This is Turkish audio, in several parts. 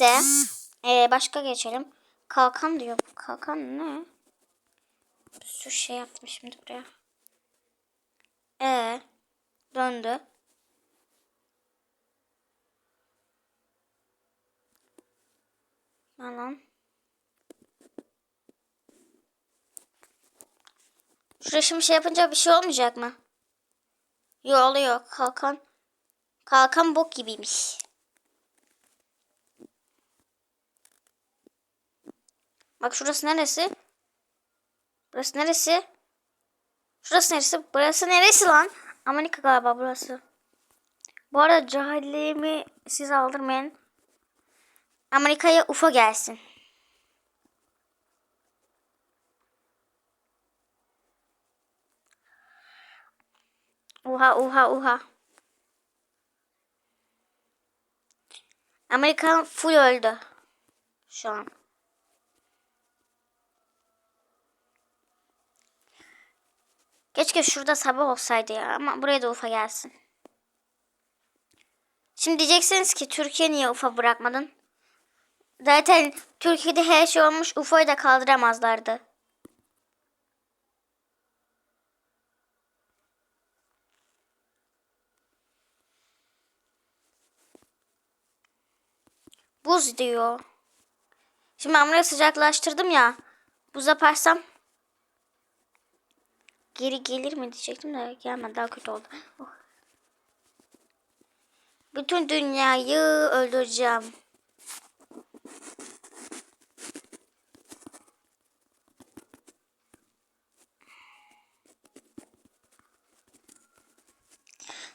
Neyse. Ee, başka geçelim. Kalkan diyor. Kalkan ne? Bir sürü şey yaptım şimdi buraya. Ee, döndü. Ne lan? Şuraya şimdi şey yapınca bir şey olmayacak mı? Yok oluyor. Kalkan. Kalkan bok gibiymiş. Bak şurası neresi? Burası neresi? Şurası neresi? Burası neresi lan? Amerika galiba burası. Bu arada cahilliğimi siz aldırmayın. Amerika'ya UFO gelsin. Uha uha uha. Amerika full öldü. Şu an. Keşke şurada sabah olsaydı ya ama buraya da UFO gelsin. Şimdi diyeceksiniz ki Türkiye niye UFO bırakmadın? Zaten Türkiye'de her şey olmuş UFO'yu da kaldıramazlardı. Buz diyor. Şimdi ben sıcaklaştırdım ya. Buz yaparsam geri gelir mi diyecektim de gelmedi daha kötü oldu. Oh. Bütün dünyayı öldüreceğim.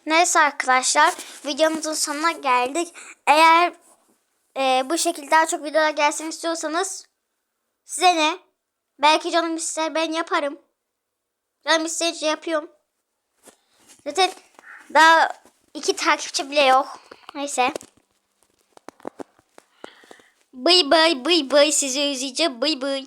Neyse arkadaşlar videomuzun sonuna geldik. Eğer e, bu şekilde daha çok videolar gelsin istiyorsanız size ne? Belki canım ister ben yaparım. Canım isteyince yapıyorum. Zaten daha iki takipçi bile yok. Neyse. Bıy bıy bıy bıy sizi özleyeceğim. Bıy bıy.